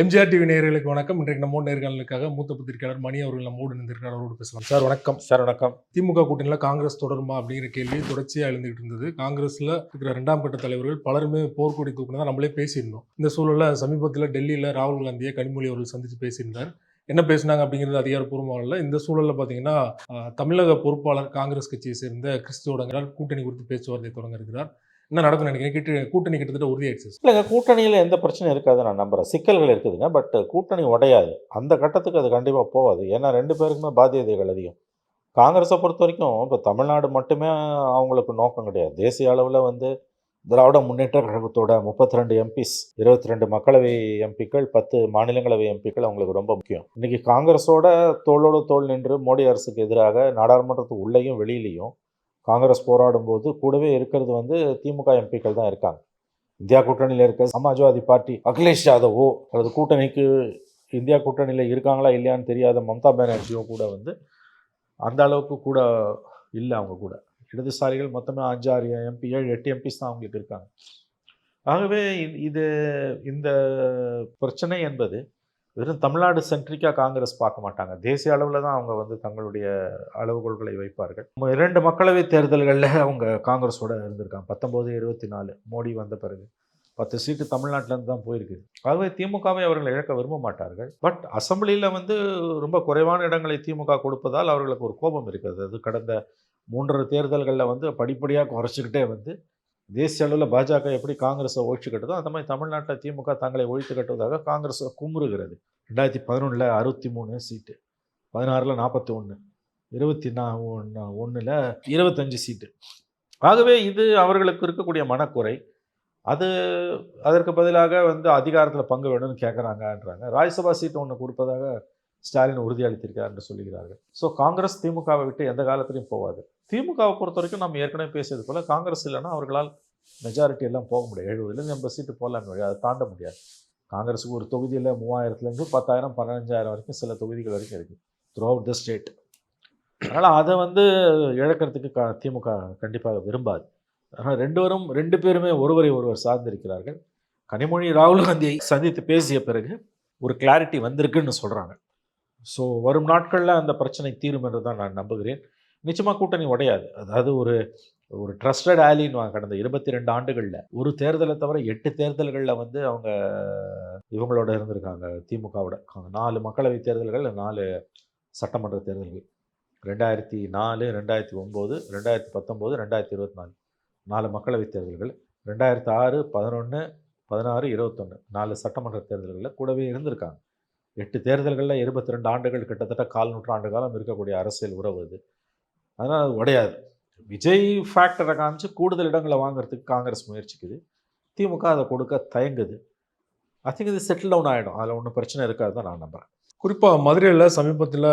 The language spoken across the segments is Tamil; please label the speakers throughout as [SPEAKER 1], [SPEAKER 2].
[SPEAKER 1] எம்ஜிஆர் டிவி நேயர்களுக்கு வணக்கம். இன்றைக்கு நம்ம நேர்காணலுக்காக மூத்த பத்திரிகையாளர் மணி அவர்கள் நம்மோடு இருந்திருக்கார் அவரோடு பேசலாம். சார் வணக்கம்.
[SPEAKER 2] சார் வணக்கம்.
[SPEAKER 1] திமுக கூட்டணியில் காங்கிரஸ் தொடருமா அப்படிங்கிற கேள்வி தொடர்ச்சியாக எழுந்துகிட்டு இருந்தது. காங்கிரஸ்ல இருக்கிற இரண்டாம் கட்ட தலைவர்கள் பலருமே போர்க்கொடி தூக்குனதா நம்மளே பேசியிருந்தோம். இந்த சூழல்ல சமீபத்தில் டெல்லியில் ராகுல் காந்தியை கனிமொழி அவர்கள் சந்திச்சு பேசியிருந்தார். என்ன பேசினாங்க அப்படிங்கிறது அதிகாரப்பூர்வமாக இல்லை இந்த சூழல்ல பார்த்தீங்கன்னா தமிழக பொறுப்பாளர் காங்கிரஸ் கட்சியை சேர்ந்த கிறிஸ்துவோடங்கிறார் கூட்டணி குறித்து பேச்சுவார்த்தை தொடங்க இருக்கிறார். என்ன நடக்கும் நினைக்கிறேன் கிட்ட கூட்டணி கிட்டத்தட்ட உறுதியாயிடுச்சு
[SPEAKER 2] இல்லைங்க கூட்டணியில் எந்த பிரச்சனையும் இருக்காது நான் நம்புகிறேன் சிக்கல்கள் இருக்குதுங்க பட் கூட்டணி உடையாது. அந்த கட்டத்துக்கு அது கண்டிப்பாக போகாது. ஏன்னா ரெண்டு பேருக்குமே பாத்தியதைகள் அதிகம். காங்கிரஸை பொறுத்த வரைக்கும் இப்போ தமிழ்நாடு மட்டுமே அவங்களுக்கு நோக்கம் கிடையாது. தேசிய அளவில் வந்து திராவிட முன்னேற்ற கழகத்தோட முப்பத்தி ரெண்டு எம்பிஸ் இருபத்தி ரெண்டு மக்களவை எம்பிக்கள் பத்து மாநிலங்களவை எம்பிக்கள் அவங்களுக்கு ரொம்ப முக்கியம். இன்றைக்கி காங்கிரஸோட தோளோடு தோல் நின்று மோடி அரசுக்கு எதிராக நாடாளுமன்றத்துக்கு உள்ளேயும் வெளியிலையும் காங்கிரஸ் போராடும் போது கூடவே இருக்கிறது வந்து திமுக எம்பிக்கள் தான் இருக்காங்க. இந்தியா கூட்டணியில் இருக்க சமாஜ்வாதி பார்ட்டி அகிலேஷ் யாதவோ அல்லது கூட்டணிக்கு இந்தியா கூட்டணியில் இருக்காங்களா இல்லையான்னு தெரியாத மம்தா பானர்ஜியோ கூட வந்து அந்த அளவுக்கு கூட இல்லை அவங்க கூட. இடதுசாரிகள் மொத்தமே அஞ்சாறு எம்பி ஏழு எட்டு எம்பிஸ் தான் அவங்களுக்கு இருக்காங்க. ஆகவே இது இந்த பிரச்சனை என்பது வெறும் தமிழ்நாடு சென்ட்ரிக்காக காங்கிரஸ் பார்க்க மாட்டாங்க. தேசிய அளவில் தான் அவங்க வந்து தங்களுடைய அளவுகோள்களை வைப்பார்கள். இரண்டு மக்களவை தேர்தல்களில் அவங்க காங்கிரஸோட இருந்திருக்காங்க. பத்தொம்போது இருபத்தி நாலு மோடி வந்த பிறகு பத்து சீட்டு தமிழ்நாட்டிலேருந்து தான் போயிருக்குது ஆகவே திமுகவை அவர்கள் இழக்க விரும்ப மாட்டார்கள். பட் அசம்பிளியில் வந்து ரொம்ப குறைவான இடங்களை திமுக கொடுப்பதால் அவர்களுக்கு ஒரு கோபம் இருக்கிறது. அது கடந்த மூன்று தேர்தல்களில் வந்து படிப்படியாக குறைச்சிக்கிட்டே வந்து தேசிய அளவில் பாஜக எப்படி காங்கிரஸை ஒழிச்சு கட்டுதோ அந்த மாதிரி தமிழ்நாட்டில் திமுக தங்களை ஒழித்து கட்டுவதாக காங்கிரஸ் குமுறுகிறது. ரெண்டாயிரத்தி பதினொன்றில் அறுபத்தி மூணு சீட்டு பதினாறில் நாற்பத்தி ஒன்று இருபத்தி நா ஒன்று ஒன்றில் இருபத்தஞ்சு சீட்டு. ஆகவே இது அவர்களுக்கு இருக்கக்கூடிய மனக்குறை. அது அதற்கு பதிலாக வந்து அதிகாரத்தில் பங்கு வேணும்னு கேட்குறாங்கன்றாங்க ராஜ்யசபா சீட்டு ஒன்று கொடுப்பதாக ஸ்டாலின் உறுதியளித்திருக்கிறார் என்று சொல்லுகிறார்கள். ஸோ காங்கிரஸ் திமுகவை விட்டு எந்த காலத்திலையும் போகாது. திமுகவை பொறுத்த வரைக்கும் நம்ம ஏற்கனவே பேசியது போல் காங்கிரஸ் இல்லைன்னா அவர்களால் மெஜாரிட்டி எல்லாம் போக முடியாது. எழுபதுலேருந்து எண்பது சீட்டு போகலான்னு முடியாது அதை தாண்ட முடியாது. காங்கிரஸுக்கு ஒரு தொகுதியில் மூவாயிரத்துலேருந்து பத்தாயிரம் பதினஞ்சாயிரம் வரைக்கும் சில தொகுதிகள் வரைக்கும் இருக்குது த்ரூ அவுட் த ஸ்டேட் அதனால் அதை வந்து இழக்கிறதுக்கு க திமுக கண்டிப்பாக விரும்பாது. ஆனால் ரெண்டுவரும் ரெண்டு பேருமே ஒருவரை ஒருவர் சார்ந்திருக்கிறார்கள். கனிமொழி ராகுல் காந்தியை சந்தித்து பேசிய பிறகு ஒரு கிளாரிட்டி வந்திருக்குன்னு சொல்கிறாங்க ஸோ வரும் நாட்களில் அந்த பிரச்சனை தீரும் என்று தான் நான் நம்புகிறேன். நிச்சயமாக கூட்டணி உடையாது. அதாவது ஒரு ஒரு ட்ரஸ்டட் ஆலின்னு கடந்த இருபத்தி ரெண்டு ஆண்டுகளில். ஒரு தேர்தலை தவிர எட்டு தேர்தல்களில் வந்து அவங்க இவங்களோட இருந்திருக்காங்க திமுகவோட. நாலு மக்களவை தேர்தல்கள் நாலு சட்டமன்ற தேர்தல்கள். ரெண்டாயிரத்தி நாலு ரெண்டாயிரத்தி ஒம்பது ரெண்டாயிரத்தி பத்தொம்போது ரெண்டாயிரத்தி இருபத்தி நாலு. நாலு மக்களவை தேர்தல்கள். ரெண்டாயிரத்தி ஆறு பதினொன்று பதினாறு இருபத்தொன்று நாலு சட்டமன்ற தேர்தல்களில் கூடவே இருந்திருக்காங்க. எட்டு தேர்தல்களில் இருபத்தி ரெண்டு ஆண்டுகள் கிட்டத்தட்ட கால் நூற்றாண்டு காலம் இருக்கக்கூடிய அரசியல் உறவு அது. அதனால் அது உடையாது. விஜய் ஃபேக்டரை காமிச்சு கூடுதல் இடங்களை வாங்குறதுக்கு காங்கிரஸ் முயற்சிக்குது. திமுக அதை கொடுக்க தயங்குது. ஐ திங்க் இது செட்டில் டவுன் ஆகிடும் அதில் ஒன்றும் பிரச்சனை இருக்காது தான் நான் நம்புகிறேன்
[SPEAKER 1] குறிப்பாக மதுரையில் சமீபத்தில்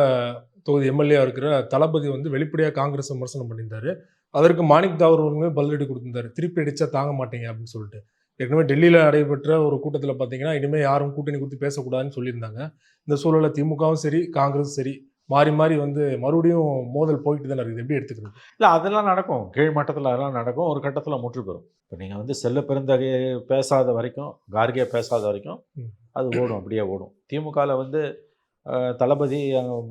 [SPEAKER 1] தொகுதி எம்எல்ஏ இருக்கிற தளபதி வந்து வெளிப்படையாக காங்கிரஸ் விமர்சனம் பண்ணியிருந்தாரு. அதற்கு மாணிக் தாவர் அவர்களுமே பதிலடி கொடுத்திருந்தாரு. திருப்பி அடித்தா தாங்க மாட்டீங்க அப்படின்னு சொல்லிட்டு. ஏற்கனவே டெல்லியில் நடைபெற்ற ஒரு கூட்டத்தில் பார்த்தீங்கன்னா இனிமேல் யாரும் கூட்டணி குறித்து பேசக்கூடாதுன்னு சொல்லியிருந்தாங்க. இந்த சூழலில் திமுகவும் சரி காங்கிரஸும் சரி மாறி மாறி வந்து மறுபடியும் மோதல் போயிட்டு தானே இருக்குது. எப்படி எடுத்துக்கிறது?
[SPEAKER 2] இல்லை அதெல்லாம் நடக்கும். கீழ் மட்டத்தில் அதெல்லாம் நடக்கும். ஒரு கட்டத்தில் முற்று பெறும் இப்போ நீங்கள் வந்து செல்ல பெருந்தகை பேசாத வரைக்கும் கார்கே பேசாத வரைக்கும். அது ஓடும். அப்படியே ஓடும். திமுகவில் வந்து தளபதி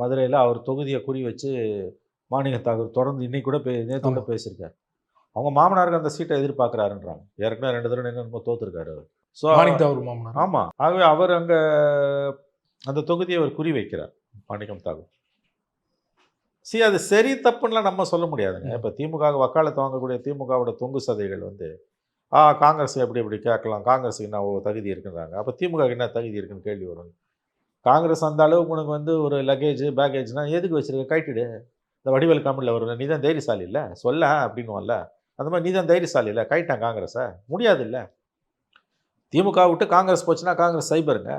[SPEAKER 2] மதுரையில் அவர் தொகுதியை குறி வச்சு மாநில தாக்கூர் தொடர்ந்து இன்னைக்கு கூட பே நேற்று கூட. பேசியிருக்காரு. அவங்க மாமனாருக்கு அந்த சீட்டை எதிர்பார்க்குறாருன்றாங்க. ஏற்கனவே ரெண்டு தடவை என்னமோ தோத்துருக்காரு அவர். ஸோ
[SPEAKER 1] மாணிக் தாவூர் மாமனார்.
[SPEAKER 2] ஆமாம் ஆகவே அவர் அங்கே அந்த தொகுதியை அவர் குறி வைக்கிறார் மாணிக்கம் தாக்கூர் சி அது சரி தப்புன்னுலாம் நம்ம சொல்ல முடியாதுங்க. இப்போ திமுக வக்காலத்து வாங்கக்கூடிய திமுகவோட தொங்கு சதைகள் வந்து ஆ காங்கிரஸ் எப்படி எப்படி கேட்கலாம்? காங்கிரஸுக்கு என்ன தகுதி இருக்குன்றாங்க. அப்போ திமுக என்ன தகுதி இருக்குன்னு கேள்வி வரும். காங்கிரஸ் அந்த அளவுக்கு உனக்கு வந்து ஒரு லக்கேஜ் பேக்கேஜ்னா எதுக்கு வச்சிருக்க? கைட்டுடு இந்த வடிவேல் காமெடியில் வரும் நீ தான் தைரியசாலி இல்லை? சொல்ல அப்படின்னுவல்ல அந்த மாதிரி நீ தான் தைரியசாலி இல்லை? கைட்டான் காங்கிரஸை? முடியாது இல்லை திமுக விட்டு காங்கிரஸ் போச்சுன்னா காங்கிரஸ் சைபருங்க.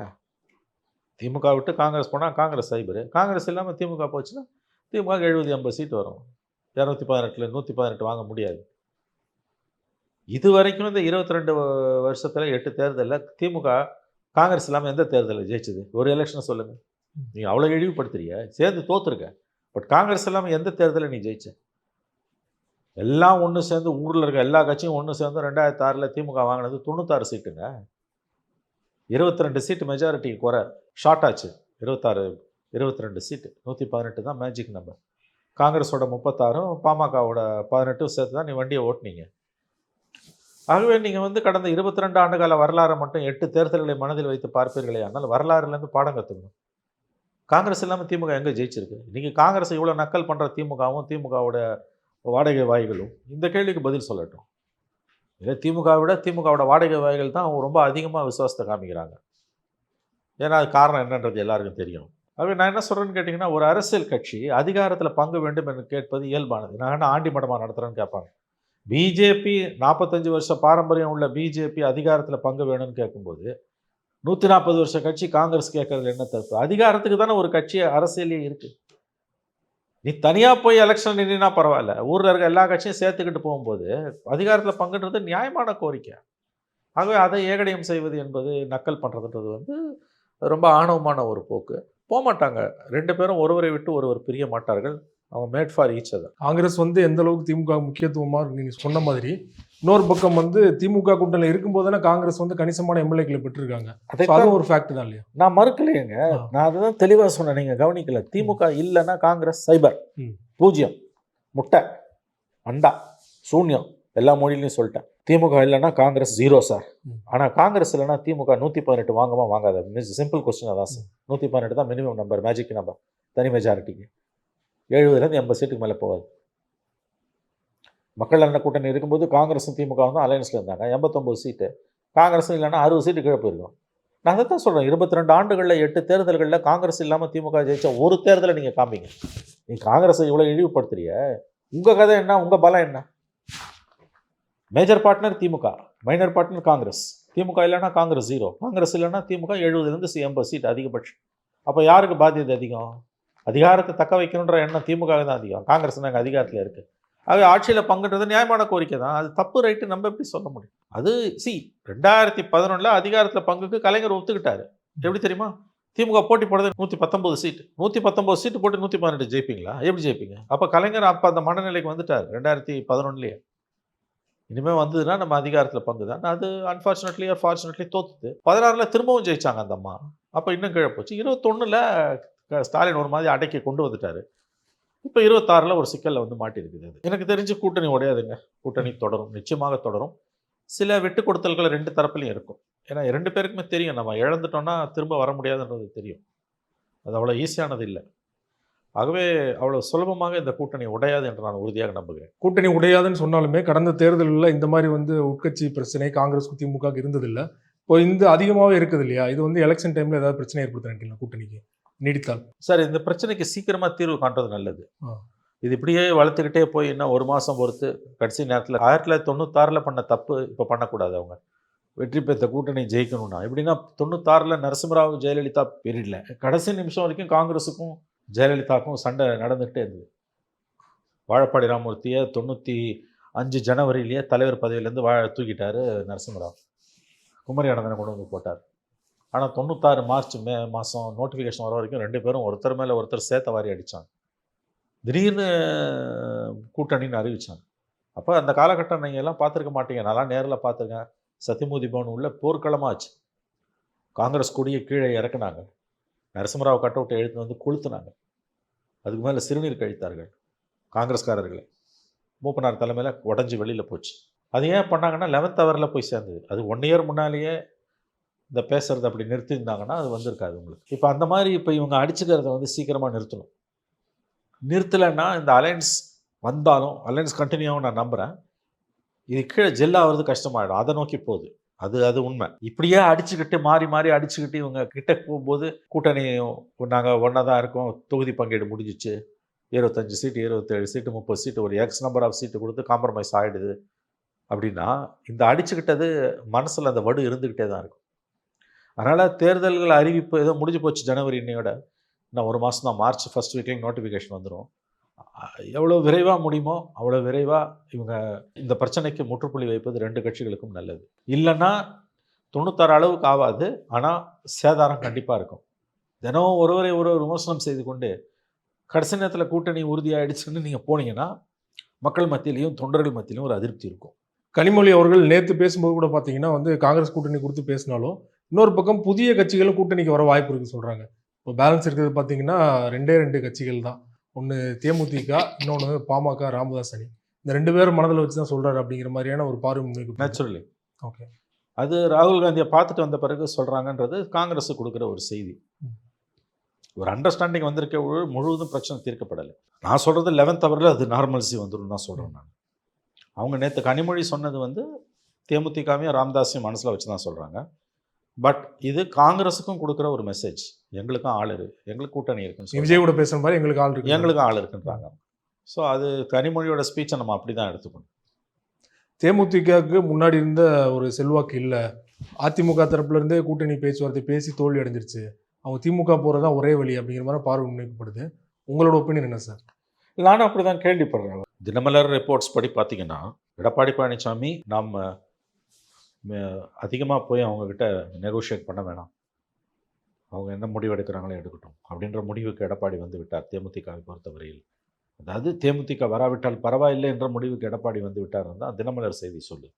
[SPEAKER 2] திமுக விட்டு காங்கிரஸ் போனால் காங்கிரஸ் சைபரு. காங்கிரஸ் இல்லாமல் திமுக போச்சுன்னா திமுக எழுபது எண்பது சீட் வரும். இரநூத்தி பதினெட்டில் நூற்றி பதினெட்டு வாங்க முடியாது. இது வரைக்கும் இந்த இருபத்தி ரெண்டு வருஷத்தில் எட்டு தேர்தலில் திமுக காங்கிரஸ் இல்லாமல் எந்த தேர்தலில் ஜெயிச்சது? ஒரு எலெக்ஷனை சொல்லுங்கள் நீங்கள் அவ்வளோ இழிவுபடுத்துறீங்க சேர்ந்து தோத்துருக்க. பட் காங்கிரஸ் இல்லாமல் எந்த தேர்தலில் நீ ஜெயிச்ச? எல்லாம் ஒன்று சேர்ந்து ஊரில் இருக்க எல்லா கட்சியும் ஒன்று சேர்ந்து ரெண்டாயிரத்தி ஆறில் திமுக வாங்கினது தொண்ணூத்தாறு சீட்டுங்க இருபத்தி ரெண்டு சீட்டு மெஜாரிட்டி குறை ஷார்ட் ஆச்சு. இருபத்தாறு இருபத்தி ரெண்டு சீட்டு நூற்றி பதினெட்டு தான் மேஜிக் நம்பர் காங்கிரஸோட முப்பத்தாறும் பாமகவோட பதினெட்டும் சேர்த்து தான் நீ வண்டியை ஓட்டுனீங்க. ஆகவே நீங்கள் வந்து கடந்த இருபத்தி ரெண்டு ஆண்டுகால வரலாறை மட்டும் எட்டு தேர்தல்களை மனதில் வைத்து பார்ப்பீர்களே ஆனால் வரலாறுலேருந்து பாடம் கற்றுக்கணும் காங்கிரஸ் இல்லாமல் திமுக எங்கே ஜெயிச்சிருக்கு? நீங்கள் காங்கிரஸ் இவ்வளோ நக்கல் பண்ணுற திமுகவும் திமுகவோட வாடகை வாய்களும் இந்த கேள்விக்கு பதில் சொல்லட்டும். இல்லை திமுகவை விட திமுகவோட வாடகை வாய்கள் தான் அவங்க ரொம்ப அதிகமாக விசுவாசத்தை காமிக்கிறாங்க. ஏன்னா அது காரணம் என்னன்றது எல்லாருக்கும் தெரியும். அப்படி நான் என்ன சொல்கிறேன்னு கேட்டிங்கன்னா ஒரு அரசியல் கட்சி அதிகாரத்தில் பங்கு வேண்டும் என்று கேட்பது இயல்பானது. நான் என்ன ஆண்டி மடமாக நடத்துகிறேன்னு கேட்பாங்க. பிஜேபி நாற்பத்தஞ்சு வருஷ பாரம்பரியம் உள்ள பிஜேபி அதிகாரத்தில் பங்கு வேணும்னு கேட்கும்போது நூற்றி நாற்பது வருஷ கட்சி காங்கிரஸ் கேட்கறதுல என்ன தப்பு? அதிகாரத்துக்கு தானே ஒரு கட்சி அரசியலே இருக்குது நீ தனியாக போய் எலெக்ஷன் நின்னா பரவாயில்ல. ஊரில் இருக்க எல்லா கட்சியும் சேர்த்துக்கிட்டு போகும்போது அதிகாரத்தில் பங்குன்றது நியாயமான கோரிக்கை. ஆகவே அதை ஏகடையம் செய்வது என்பது நக்கல் பண்ணுறதுன்றது வந்து ரொம்ப ஆணவமான ஒரு போக்கு. போக மாட்டாங்க ரெண்டு பேரும் ஒருவரை விட்டு ஒருவர் பிரிய மாட்டார்கள். அவங்க made for each other
[SPEAKER 1] Congress வந்து எந்த அளவுக்கு திமுக முக்கியத்துவமா இருக்கு? நீங்க சொன்ன மாதிரி இன்னொரு பக்கம் வந்து திமுக கூட்டணியில் இருக்கும்போது தானே காங்கிரஸ் வந்து கணிசமான எம்எல்ஏக்களை பெற்றிருக்காங்க. அதுவும் ஒரு ஃபேக்ட் தான் இல்லையா?
[SPEAKER 2] நான் மறுக்கலையேங்க. நான் அதுதான் தெளிவாக சொன்னேன். நீங்கள் கவனிக்கல. திமுக இல்லைன்னா காங்கிரஸ் சைபர். பூஜ்ஜியம். முட்டை. அண்டா. சூன்யம். எல்லா மொழியிலையும் சொல்லிட்டேன். திமுக இல்லைன்னா காங்கிரஸ் ஜீரோ சார். ஆனால் காங்கிரஸ் இல்லைன்னா திமுக நூற்றி பதினெட்டு வாங்கமா வாங்காத. சிம்பிள் கொஸ்டின் அதான் சார் நூற்றி பதினெட்டு தான் மினிமம் நம்பர் மேஜிக் நம்பர் தனி மெஜாரிட்டிக்கு எழுபதுலேருந்து எண்பது சீட்டுக்கு மேலே போகாது. மக்கள் நல கூட்டணி இருக்கும்போது காங்கிரஸும் திமுகவும் தான் அலையன்ஸில் இருந்தாங்க. எண்பத்தொம்போது சீட்டு காங்கிரஸும் இல்லைன்னா அறுபது சீட்டு கீழே போயிருக்கும். நான் அதை தான் சொல்கிறேன் இருபத்தி ரெண்டு ஆண்டுகளில் எட்டு தேர்தல்களில் காங்கிரஸ் இல்லாமல் திமுக ஜெயிச்ச ஒரு தேர்தலை நீங்கள் காமிங்க. நீ காங்கிரஸை இவ்வளோ இழிவுபடுத்துறிய. உங்கள் கதை என்ன? உங்கள் பலம் என்ன? Major partner DMK minor partner Congress. DMK இல்லைன்னா காங்கிரஸ் ஜீரோ காங்கிரஸ் இல்லைன்னா திமுக எழுபதுலேருந்து எண்பது சீட் அதிகபட்சம். அப்போ யாருக்கு பாத்தியது அதிகம்? அதிகாரத்தை தக்க வைக்கணுன்ற எண்ணம் திமுக தான் அதிகம். காங்கிரஸ் நாங்கள் அதிகாரத்தில் இருக்குது ஆக ஆட்சியில் பங்குன்றது நியாயமான கோரிக்கை தான். அது தப்பு ரைட்டு நம்ம எப்படி சொல்ல முடியும்? அது சி ரெண்டாயிரத்தி பதினொன்றில் அதிகாரத்தில் பங்குக்கு கலைஞர் ஒத்துக்கிட்டாரு. எப்படி தெரியுமா? திமுக போட்டி போடுறது நூற்றி பத்தொம்போது சீட்டு நூற்றி பத்தொம்போது சீட்டு போட்டு நூற்றி பதினெட்டு ஜெயிப்பீங்களா? எப்படி ஜெயிப்பீங்க? அப்போ கலைஞர் அப்போ அந்த மனநிலைக்கு வந்துட்டார் ரெண்டாயிரத்தி பதினொன்றுலேயே இனிமேல் வந்ததுன்னா நம்ம அதிகாரத்தில் பங்கு தான். அது அன்ஃபார்ச்சுனேட்லி ஆர் ஃபார்ச்சுனேட்லி தோத்துது. பதினாறில் திரும்பவும் ஜெயிச்சாங்க அந்த அம்மா. அப்போ இன்னும் கீழே போச்சு. இருபத்தொன்னில் ஸ்டாலின் ஒரு மாதிரி அடக்கி கொண்டு வந்துட்டார். இப்போ இருபத்தாறில் ஒரு சிக்கலில் வந்து மாட்டியிருக்குது அது. எனக்கு தெரிஞ்சு கூட்டணி உடையாதுங்க. கூட்டணி தொடரும். நிச்சயமாக தொடரும். சில விட்டு கொடுத்தல்கள் ரெண்டு தரப்புலையும் இருக்கும். ஏன்னா ரெண்டு பேருக்குமே தெரியும். நம்ம இழந்துட்டோம்னா திரும்ப வர முடியாதுன்றது தெரியும். அது அவ்வளோ ஈஸியானது இல்லை. ஆகவே அவ்வளோ சுலபமாக இந்த கூட்டணி உடையாது என்று நான் உறுதியாக நம்புகிறேன்.
[SPEAKER 1] கூட்டணி உடையாதுன்னு சொன்னாலுமே கடந்த தேர்தலில் இந்த மாதிரி வந்து உட்கட்சி பிரச்சனை காங்கிரஸ் திமுக இருந்ததில்ல. இப்போ இந்த அதிகமாகவே இருக்குது இல்லையா? இது வந்து எலெக்ஷன் டைம்ல ஏதாவது பிரச்சனை ஏற்படுத்த நினைக்கலாம் கூட்டணிக்கு? நீடித்தால்.
[SPEAKER 2] சார் இந்த பிரச்சனைக்கு சீக்கிரமாக தீர்வு காண்றது நல்லது. இது இப்படியே வளர்த்துக்கிட்டே போய் இன்னும் ஒரு மாதம் பொறுத்து கடைசி நேரத்தில் ஆயிரத்தி தொள்ளாயிரத்தி தொண்ணூத்தாறில் பண்ண தப்பு இப்போ பண்ணக்கூடாது அவங்க. வெற்றி பெற்ற கூட்டணி ஜெயிக்கணும்னா. எப்படின்னா தொண்ணூத்தாறில் நரசிம்மராவ் ஜெயலலிதா பீரியடில். கடைசி நிமிஷம் வரைக்கும் காங்கிரஸுக்கும் ஜெயலலிதாவுக்கும் சண்டை நடந்துகிட்டே இருந்தது. வாழப்பாடி ராமூர்த்தியை தொண்ணூற்றி அஞ்சு ஜனவரியிலேயே தலைவர் பதவியிலேருந்து வாழ தூக்கிட்டாரு நரசிம்மராவ். குமரி அனந்தனை கொண்டு வந்து போட்டார். ஆனால் தொண்ணூத்தாறு மார்ச் மே மாதம் நோட்டிஃபிகேஷன் வர வரைக்கும் ரெண்டு பேரும் ஒருத்தர் மேலே ஒருத்தர் சேர்த்த வாரி அடித்தாங்க திடீர்னு கூட்டணின்னு அறிவித்தாங்க அப்போ அந்த காலகட்டம் நீங்கள் எல்லாம் பார்த்துருக்க மாட்டீங்க. நான்லாம் நேரில் பார்த்துருக்கேன். சத்தியமூதி பவன் உள்ள போர்க்களமாச்சு. காங்கிரஸ் கொடியை கீழே இறக்குனாங்க. நரசிம்மராவ் கட் அவுட்டை எழுத்து வந்து கொளுத்துனாங்க. அதுக்கு மேலே சிறுநீர் கழித்தார்கள் காங்கிரஸ்காரர்களை. மூப்பனார் தலைமையில் உடஞ்சி வெளியில் போச்சு. அது ஏன் பண்ணாங்கன்னா லெவன்த் ஹவரில் போய் சேர்ந்தது. அது ஒன் இயர் முன்னாலேயே இந்த பேசுகிறது அப்படி நிறுத்தியிருந்தாங்கன்னா அது வந்திருக்காது உங்களுக்கு. இப்போ அந்த மாதிரி இப்போ இவங்க அடிச்சுக்கிறத வந்து சீக்கிரமாக நிறுத்தணும். நிறுத்தலைன்னா இந்த அலையன்ஸ் வந்தாலும் அலையன்ஸ் கண்டினியூவாக நான் நம்புகிறேன் இது கீழே ஜெல்லாகிறது கஷ்டமாயிடும். அதை நோக்கி போகுது. அது அது உண்மை. இப்படியே அடிச்சுக்கிட்டு மாறி மாறி அடிச்சுக்கிட்டு இவங்க கிட்ட போகும்போது கூட்டணி நாங்கள் ஒன்றா தான் இருக்கோம். தொகுதி பங்கீடு முடிஞ்சிச்சு. இருபத்தஞ்சு சீட்டு இருபத்தேழு சீட்டு முப்பது சீட்டு ஒரு எக்ஸ் நம்பர் ஆஃப் சீட்டு கொடுத்து காம்ப்ரமைஸ் ஆகிடுது அப்படின்னா இந்த அடிச்சுக்கிட்டது மனசில் அந்த வடு இருந்துக்கிட்டே தான் இருக்கும். அதனால் தேர்தல்கள் அறிவிப்பு ஏதோ முடிஞ்சு போச்சு ஜனவரி இன்னையோட. இன்னும் ஒரு மாதம் தான் மார்ச் ஃபர்ஸ்ட் வீக்லேயும் நோட்டிஃபிகேஷன் வந்துடும் எவ்வளோ விரைவாக முடியுமோ அவ்வளோ விரைவாக இவங்க இந்த பிரச்சனைக்கு முற்றுப்புள்ளி வைப்பது ரெண்டு கட்சிகளுக்கும் நல்லது. இல்லைன்னா தொண்ணூத்தாறு அளவுக்கு ஆகாது ஆனால் சேதாரம் கண்டிப்பாக இருக்கும். தினமும் ஒருவரை ஒருவர் விமர்சனம் செய்து கொண்டு கடைசி நேரத்தில் கூட்டணி உறுதியாகிடுச்சுன்னு நீங்கள் போனீங்கன்னா மக்கள் மத்தியிலையும் தொண்டர்கள் மத்தியிலையும் ஒரு அதிருப்தி இருக்கும்.
[SPEAKER 1] கனிமொழி அவர்கள் நேற்று பேசும்போது கூட பார்த்தீங்கன்னா வந்து காங்கிரஸ் கூட்டணி கொடுத்து பேசினாலும் இன்னொரு பக்கம் புதிய கட்சிகளும் கூட்டணிக்கு வர வாய்ப்பு இருக்குன்னு சொல்கிறாங்க இப்போ பேலன்ஸ் இருக்கிறது பார்த்தீங்கன்னா ரெண்டே ரெண்டு கட்சிகள் தான். ஒன்று தேமுதிக இன்னொன்று பாமக ராமதாஸ் அணி இந்த ரெண்டு பேரும் மனதில் வச்சு தான் சொல்றாரு அப்படிங்கிற மாதிரியான ஒரு பார்வை
[SPEAKER 2] நேச்சுரலி
[SPEAKER 1] ஓகே.
[SPEAKER 2] அது ராகுல் காந்தியை பார்த்துட்டு வந்த பிறகு சொல்கிறாங்கன்றது காங்கிரஸ் கொடுக்குற ஒரு செய்தி. ஒரு அண்டர்ஸ்டாண்டிங் வந்திருக்க முழுவதும் பிரச்சனை தீர்க்கப்படலை. நான் சொல்கிறது லெவன்த் ஹவரில் அது நார்மல்சி வந்துடும் தான் சொல்கிறேன் நான். அவங்க நேற்று கனிமொழி சொன்னது வந்து தேமுதிகவையும் ராமதாஸையும் மனசில் வச்சு தான் சொல்கிறாங்க பட் இது காங்கிரஸுக்கும் கொடுக்குற ஒரு மெசேஜ் எங்களுக்கும் ஆள் இருக்கு எங்களுக்கு கூட்டணி இருக்குன்னு.
[SPEAKER 1] விஜய் கூட பேசுற மாதிரி எங்களுக்கு ஆள் இருக்கு
[SPEAKER 2] எங்களுக்கும் ஆள் இருக்குன்றாங்க. ஸோ அது கனிமொழியோட ஸ்பீச்சை நம்ம அப்படி தான் எடுத்துக்கணும்.
[SPEAKER 1] தேமுதிகவுக்கு முன்னாடி இருந்த ஒரு செல்வாக்கு இல்லை. அதிமுக தரப்புல இருந்தே கூட்டணி பேச்சுவார்த்தை பேசி தோல்வி அடைஞ்சிருச்சு. அவங்க திமுக போறதா ஒரே வழி அப்படிங்கிற மாதிரி பார்வை முன்வைக்கப்படுது. உங்களோட ஒப்பீனியன் என்ன சார்
[SPEAKER 2] நானும் அப்படி தான் கேள்விப்படுறேன். தினமலர் ரிப்போர்ட்ஸ் படி பார்த்தீங்கன்னா எடப்பாடி பழனிசாமி நாம் அதிகமாக போய் அவங்கக்கிட்ட நெகோஷியேட் பண்ண வேணாம். அவங்க என்ன முடிவு எடுக்கிறாங்களோ எடுக்கட்டும். அப்படின்ற முடிவுக்கு எடப்பாடி வந்து விட்டார் தேமுதிகவை பொறுத்தவரையில். அதாவது தேமுதிக வராவிட்டால் பரவாயில்லை என்ற முடிவுக்கு எடப்பாடி வந்து விட்டார் தான் தினமலர் செய்தி சொல்லு.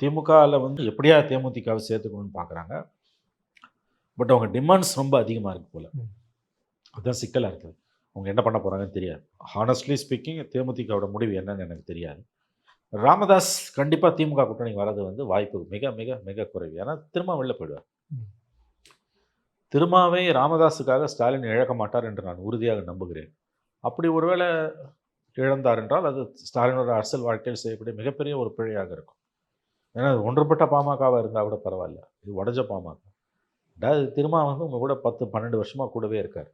[SPEAKER 2] திமுகவில் வந்து எப்படியா தேமுதிகவை சேர்த்துக்கணும்னு பார்க்குறாங்க பட் அவங்க டிமாண்ட்ஸ் ரொம்ப அதிகமாக இருக்கு போல். அதுதான் சிக்கலாக இருக்குது. அவங்க என்ன பண்ண போகிறாங்கன்னு தெரியாது. ஹானஸ்ட்லி ஸ்பீக்கிங் தேமுதிகவோட முடிவு என்னன்னு எனக்கு தெரியாது. ராமதாஸ் கண்டிப்பாக திமுக கூட்டணிக்கு வர்றது வந்து வாய்ப்பு மிக மிக மிக குறைவு. ஏன்னா திரும்ப வெளில போயிடுவார்.
[SPEAKER 1] ம்.
[SPEAKER 2] திரும்பவே ராமதாஸுக்காக ஸ்டாலின் இழக்க மாட்டார் என்று நான் உறுதியாக நம்புகிறேன். அப்படி ஒருவேளை இழந்தார் என்றால் அது ஸ்டாலினோட அரசியல் வாழ்க்கையில் செய்யக்கூடிய மிகப்பெரிய ஒரு பிழையாக இருக்கும். ஏன்னா அது ஒன்றுபட்ட பாமகவாக இருந்தால் கூட பரவாயில்ல. இது உடஞ்ச பாமக. அதாவது திரும்ப வந்து உங்கள் கூட பத்து பன்னெண்டு வருஷமாக கூடவே இருக்கார்.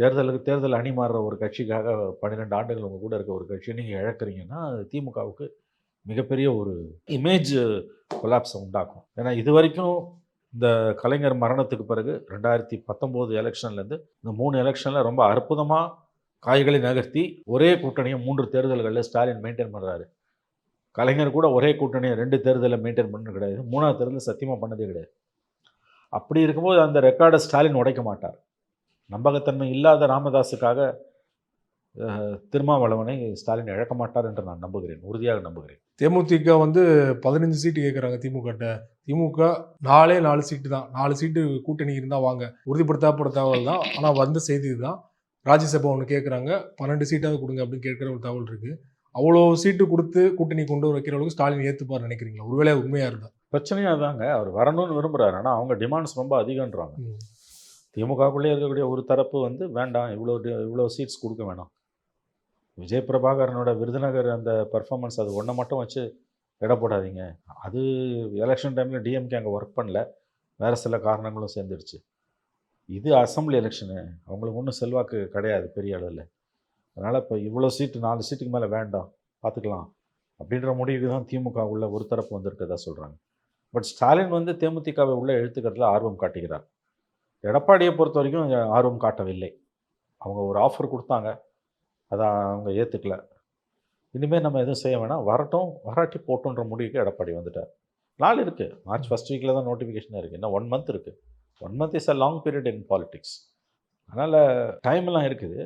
[SPEAKER 2] தேர்தலுக்கு தேர்தல் அணி மாறுற ஒரு கட்சிக்காக பன்னிரெண்டு ஆண்டுகள் உங்கள் கூட இருக்க ஒரு கட்சியை நீங்கள் இழக்கிறீங்கன்னா அது திமுகவுக்கு மிகப்பெரிய ஒரு இமேஜ் கொலாப்ஸை உண்டாக்கும். ஏன்னா இது வரைக்கும் இந்த கலைஞர் மரணத்துக்கு பிறகு ரெண்டாயிரத்தி பத்தொம்போது எலெக்ஷன்லேருந்து இந்த மூணு எலெக்ஷனில் ரொம்ப அற்புதமாக காய்களை நகர்த்தி ஒரே கூட்டணியை மூன்று தேர்தல்களில் ஸ்டாலின் மெயின்டைன் பண்ணுறாரு கலைஞர் கூட ஒரே கூட்டணியை ரெண்டு தேர்தலில் மெயின்டைன் பண்ணது கிடையாது. மூணாவது தேர்தலில் சத்தியமாக பண்ணதே கிடையாது. அப்படி இருக்கும்போது அந்த ரெக்கார்டை ஸ்டாலின் உடைக்க மாட்டார். நம்பகத்தன்மை இல்லாத ராமதாஸுக்காக திருமாவளவனை ஸ்டாலின் இழக்க மாட்டார் என்று நான் நம்புகிறேன் உறுதியாக நம்புகிறேன்.
[SPEAKER 1] தேமுதிக வந்து பதினஞ்சு சீட்டு கேட்குறாங்க திமுக திமுக நாலே நாலு சீட்டு தான். நாலு சீட்டு கூட்டணி இருந்தால் வாங்க. உறுதிப்படுத்தப்பட தகவல் தான் ஆனால் வந்த செய்தி தான் ராஜ்யசபா ஒன்று கேட்குறாங்க பன்னெண்டு சீட்டாவது கொடுங்க அப்படின்னு கேட்குற ஒரு தகவல் இருக்கு. அவ்வளோ சீட்டு கொடுத்து கூட்டணி கொண்டு வைக்கிற அளவுக்கு ஸ்டாலின் ஏற்றுப்பார் நினைக்கிறீங்களா? ஒருவேளை உண்மையாக இருந்தா.
[SPEAKER 2] பிரச்சனையும் அதாங்க அவர் வரணும்னு விரும்புகிறாரு ஆனால் அவங்க டிமாண்ட்ஸ் ரொம்ப அதிகன்றாங்க. திமுகக்குள்ளே இருக்கக்கூடிய ஒரு தரப்பு வந்து வேண்டாம் இவ்வளோ இவ்வளோ சீட்ஸ் கொடுக்க வேணாம். விஜய் பிரபாகரனோட விருதுநகர் அந்த பர்ஃபார்மன்ஸ் அது ஒன்றை மட்டும் வச்சு எடை போடாதீங்க. அது எலெக்ஷன் டைமில் டிஎம்கே அங்கே ஒர்க் பண்ணல. வேறு சில காரணங்களும் சேர்ந்துடுச்சு. இது அசம்பிளி எலெக்ஷனு அவங்களுக்கு ஒன்றும் செல்வாக்கு கிடையாது பெரிய அளவில். அதனால் இப்போ இவ்வளோ சீட்டு நாலு சீட்டுக்கு மேலே வேண்டாம் பார்த்துக்கலாம் அப்படின்ற முடிவுக்கு தான் திமுக உள்ள ஒரு தரப்பு வந்திருக்கதா சொல்கிறாங்க பட் ஸ்டாலின் வந்து தேமுதிகவை உள்ள எழுத்துக்கிறதுல ஆர்வம் காட்டுகிறார். எடப்பாடியை பொறுத்த வரைக்கும் ஆர்வம் காட்டவில்லை. அவங்க ஒரு ஆஃபர் கொடுத்தாங்க. அதை அவங்க ஏற்றுக்கல இனிமேல் நம்ம எதுவும் செய்ய வேணாம். வரட்டும் வராட்டி போட்டோன்ற முடிவுக்கு எடப்பாடி வந்துட்டார். நாள் இருக்குது மார்ச் ஃபஸ்ட் வீக்கில் தான் நோட்டிஃபிகேஷன் இருக்குது இன்னும் ஒன் மந்த் இருக்குது one month is a long period in politics அதனால் டைம்லாம் இருக்குது.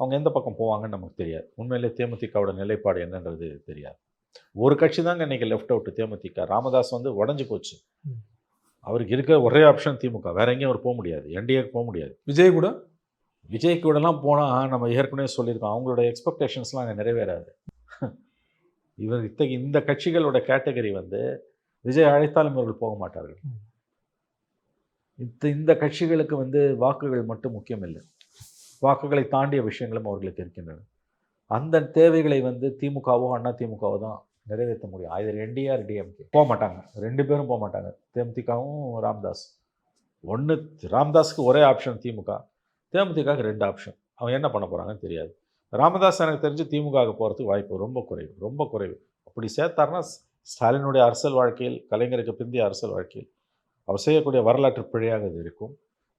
[SPEAKER 2] அவங்க எந்த பக்கம் போவாங்கன்னு நமக்கு தெரியாது. உண்மையிலே தேமுதிகவோட நிலைப்பாடு என்னன்றது தெரியாது. ஒரு கட்சி தாங்க இன்றைக்கி லெஃப்ட் அவுட்டு தேமுதிக ராமதாஸ் வந்து உடஞ்சி போச்சு. அவருக்கு இருக்க ஒரே ஆப்ஷன் திமுக. வேற எங்கேயும் அவர் போக முடியாது. என்டிஏக்கு போக முடியாது.
[SPEAKER 1] விஜய் கூட?
[SPEAKER 2] விஜய் கூடலாம் போனால் நம்ம ஏற்கனவே சொல்லியிருக்கோம். அவங்களோட எக்ஸ்பெக்டேஷன்ஸ்லாம் அங்கே நிறைவேறாது. இவர் இத்தகைய இந்த கட்சிகளோட கேட்டகரி வந்து விஜய் அழைத்தாலும் இவர்கள் போக மாட்டார்கள்.
[SPEAKER 1] ம்.
[SPEAKER 2] இந்த இந்த கட்சிகளுக்கு வந்து வாக்குகள் மட்டும் முக்கியம் இல்லை வாக்குகளை தாண்டிய விஷயங்களும் அவர்களுக்கு இருக்கின்றன. அந்த தேவைகளை வந்து திமுகவோ அண்ணா திமுகவோ தான் நிறைவேற்ற முடியும் either என்டிஆர் டிஎம்கே போக மாட்டாங்க ரெண்டு பேரும் போக மாட்டாங்க தேமுதிகவும் ராம்தாஸ். ஒன்று ராம்தாஸுக்கு ஒரே ஆப்ஷன் திமுக. தேமுதிகவுக்கு ரெண்டு ஆப்ஷன் அவங்க என்ன பண்ண போகிறாங்கன்னு தெரியாது. ராமதாஸ் எனக்கு தெரிஞ்சு திமுகவுக்கு போகிறதுக்கு வாய்ப்பு ரொம்ப குறைவு. ரொம்ப குறைவு. அப்படி சேர்த்தாருன்னா ஸ்டாலினுடைய அரசியல் வாழ்க்கையில் கலைஞருக்கு பிந்தைய அரசியல் வாழ்க்கையில் அவர் செய்யக்கூடிய வரலாற்று பிழையாக இது இருக்கும்.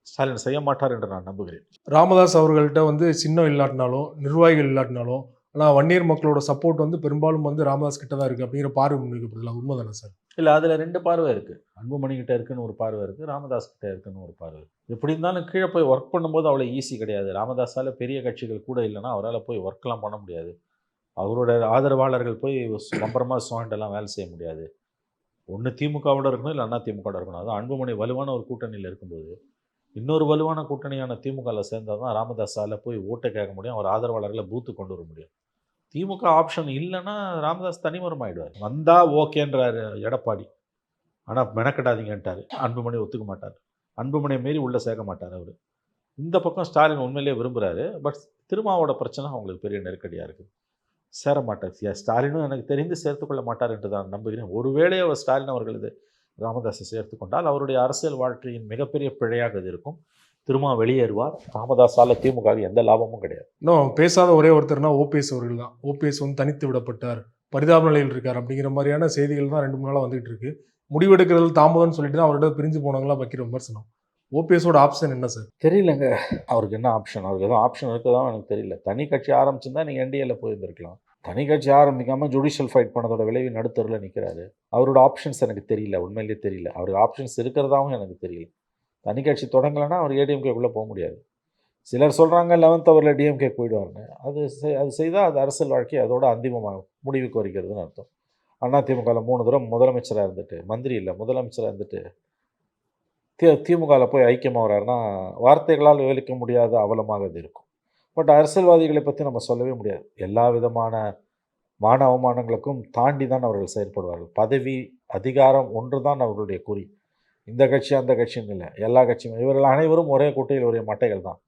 [SPEAKER 2] ஸ்டாலின் செய்ய மாட்டார் என்று நான் நம்புகிறேன்.
[SPEAKER 1] ராமதாஸ் அவர்கள்ட்ட வந்து சின்னம் இல்லாட்டினாலும் நிர்வாகிகள் இல்லாட்டினாலும் ஆனால் வன்னியர் மக்களோட சப்போர்ட் வந்து பெரும்பாலும் வந்து ராமதாஸ் கிட்ட தான் இருக்குது அப்படிங்கிற பார்வை முன்வைக்கப்படுது. உண்மைதானே உண்மை தானே சார்?
[SPEAKER 2] இல்லை அதில் ரெண்டு பார்வை இருக்குது அன்புமணி கிட்ட இருக்குன்னு ஒரு பார்வை இருக்குது ராமதாஸ் கிட்ட இருக்குன்னு ஒரு பார்வை இருக்குது எப்படி இருந்தாலும் கீழே போய் ஒர்க் பண்ணும்போது அவ்வளோ ஈஸி கிடையாது. ராமதாஸால் பெரிய கட்சிகள் கூட இல்லைன்னா அவரால் போய் ஒர்க்லாம் பண்ண முடியாது. அவரோட ஆதரவாளர்கள் போய் கம்பரமாக சுவாண்டெல்லாம் வேலை செய்ய முடியாது. ஒன்று திமுகவோட இருக்கணும் இல்லை அண்ணா திமுகவோட இருக்கணும். அதுதான் அன்புமணி வலுவான ஒரு கூட்டணியில் இருக்கும்போது இன்னொரு வலுவான கூட்டணியான திமுகவில் சேர்ந்தால் தான் ராமதாஸால் போய் ஓட்டை கேட்க முடியும். அவர் ஆதரவாளர்களை பூத்து கொண்டு வர முடியும். திமுக ஆப்ஷன் இல்லைன்னா ராமதாஸ் தனிமரம் ஆகிடுவார் வந்தால் ஓகேன்றார் எடப்பாடி. ஆனால் மெனக்கெடாதீங்கன்ட்டார் அன்புமணி ஒத்துக்க மாட்டார். அன்புமணியை மீறி உள்ளே சேர்க்க மாட்டார் அவர். இந்த பக்கம் ஸ்டாலின் உண்மையிலேயே விரும்புகிறாரு பட் திருமாவோட பிரச்சனை அவங்களுக்கு பெரிய நெருக்கடியாக இருக்குது சேர மாட்டார். ஸ்டாலினும் எனக்கு தெரிந்து சேர்த்துக்கொள்ள மாட்டார் என்று தான் நம்புகிறேன். ஒருவேளை அவர் ஸ்டாலின் அவர்களது ராமதாஸை சேர்த்து கொண்டால் அவருடைய அரசியல் வாழ்க்கையின் மிகப்பெரிய பிழையாக இது இருக்கும். திருமா வெளியேறுவார். ராமதாஸால் திமுக எந்த லாபமும் கிடையாது.
[SPEAKER 1] இன்னும் பேசாத ஒரே ஒருத்தர்னா ஓபிஎஸ் அவர்கள் தான் ஓபிஎஸ் வந்து தனித்து விடப்பட்டார். பரிதாப நிலையில் இருக்கார் அப்படிங்கிற மாதிரியான செய்திகள் தான் ரெண்டு மூணு நாளாக வந்துகிட்டு இருக்கு. முடிவெடுக்கிறதுல தாமதம்னு சொல்லிட்டு தான் அவர்கிட்ட பிரிஞ்சு போனவங்களாம் வைக்கிற விமர்சனம். ஓபிஎஸோட ஆப்ஷன் என்ன சார்
[SPEAKER 2] தெரியலங்க. அவருக்கு என்ன ஆப்ஷன் அவருக்கு எதுவும் ஆப்ஷன் இருக்குதான் எனக்கு தெரியல. தனி கட்சி ஆரம்பிச்சிருந்தா நீங்கள் என்டிஏல போயிருந்திருக்கலாம். தனி கட்சி ஆரம்பிக்காமல் ஜுடிஷியல் ஃபைட் பண்ணதோட விளைவு நடுத்தரில் நிற்கிறாரு அவரோட ஆப்ஷன்ஸ் எனக்கு தெரியல. உண்மையிலேயே தெரியல. அவருக்கு ஆப்ஷன்ஸ் இருக்கிறதாவும் எனக்கு தெரியல. தனி கட்சி தொடங்கலைன்னா அவர் ஏடிஎம்கேக்குள்ளே போக முடியாது. சிலர் சொல்கிறாங்க லெவன்த் அவரில் டிஎம்கே போயிடுவாருன்னு. அது செய்- அது செய்தால் அது அரசியல் வாழ்க்கை அதோட அந்திமமாக முடிவுக்கு வருகிறதுன்னு அர்த்தம். அதிமுகவில் மூணு தடவை முதலமைச்சராக இருந்துட்டு மந்திரி இல்லை முதலமைச்சராக இருந்துட்டு தி திமுகவில் போய் ஐக்கியமாக வர்றாருன்னா வார்த்தைகளால் விவரிக்க முடியாத அவலமாக அது இருக்கும். பட் அரசியல்வாதிகளை பற்றி நம்ம சொல்லவே முடியாது. எல்லா விதமான மான அவமானங்களுக்கும் தாண்டி தான் அவர்கள் செயல்படுவார்கள். பதவி அதிகாரம் ஒன்று தான் அவர்களுடைய குறி. இந்த கட்சி அந்த கட்சின்னு இல்லை. எல்லா கட்சியும். இவர்கள் அனைவரும் ஒரே குட்டையில் ஒரே மட்டைகள் தான்.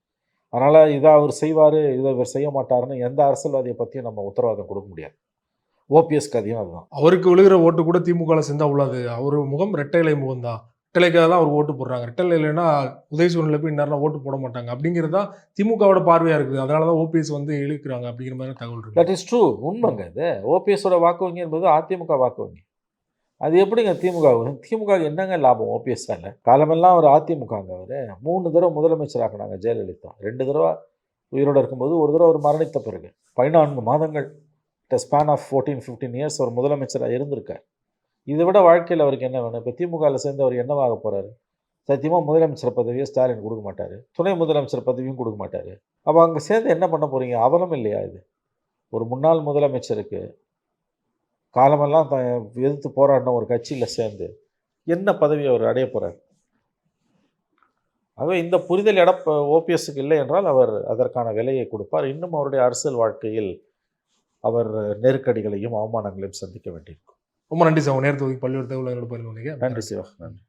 [SPEAKER 2] அதனால் இதை அவர் செய்வார் இதை இவர் செய்ய மாட்டாருன்னு எந்த அரசியல்வாதியை பற்றியும் நம்ம உத்தரவாதம் கொடுக்க முடியாது. ஓபிஎஸ் கதையும் அதுதான்.
[SPEAKER 1] அவருக்கு விழுகிற ஓட்டு கூட திமுகவில் சேர்ந்தா உள்ளாது. அவர் முகம் ரெட்டைலை முகம் தான் ரெட்டலைக்காக தான் அவர் ஓட்டு போடுறாங்க. ரெட்டலை இல்லைன்னா உதயசூரனில் போய் நேரம் ஓட்டு போட மாட்டாங்க. அப்படிங்கிறது தான் திமுகவோட பார்வையாக இருக்குது. அதனால தான் ஓபிஎஸ் வந்து இழுக்கிறாங்க அப்படிங்கிற மாதிரி தகவல் இருக்கு.
[SPEAKER 2] தட் இஸ் ட்ரூ உண்மைங்க இது. ஓபிஎஸோட வாக்கு வங்கி என்பது அதிமுக வாக்கு வங்கி. அது எப்படிங்க திமுக வரும்? திமுக என்னங்க லாபம் ஓபிஎஸ்ஸால காலமெல்லாம் அவர் அதிமுகங்க அவர். மூணு தடவை முதலமைச்சராக்குனாங்க ஜெயலலிதா. ரெண்டு தடவை உயிரோடு இருக்கும்போது ஒரு தடவை அவர் மரணித்த பிறகு. பதினான்கு மாதங்கள். Span of fourteen fifteen years அவர் முதலமைச்சராக இருந்திருக்கார். இதை விட வாழ்க்கையில் அவருக்கு என்ன வேணும்? இப்போ திமுகவில் சேர்ந்து அவர் என்னவாக போகிறாரு சத்தியமாக முதலமைச்சர் பதவியை ஸ்டாலின் கொடுக்க மாட்டார். துணை முதலமைச்சர் பதவியும் கொடுக்க மாட்டார். அப்போ அங்கே சேர்ந்து என்ன பண்ண போகிறீங்க அவலம் இல்லையா இது? ஒரு முன்னாள் முதலமைச்சருக்கு காலமெல்லாம் த எதிர்த்து போராடின ஒரு கட்சியில் சேர்ந்து என்ன பதவி அவர் அடைய போகிறார் ஆகவே இந்த புரிதல் எடப்ப ஓபிஎஸ்க்கு இல்லை என்றால் அவர் அதற்கான விலையை கொடுப்பார். இன்னும் அவருடைய அரசியல் வாழ்க்கையில் அவர் நெருக்கடிகளையும் அவமானங்களையும் சந்திக்க வேண்டியிருக்கும்.
[SPEAKER 1] ரொம்ப நன்றி சார். உங்க நேரத்துக்கு ஒதுக்கி பல்வேறு தகவல்களோட பகிர்ந்து
[SPEAKER 2] நன்றி சிவா நன்றி.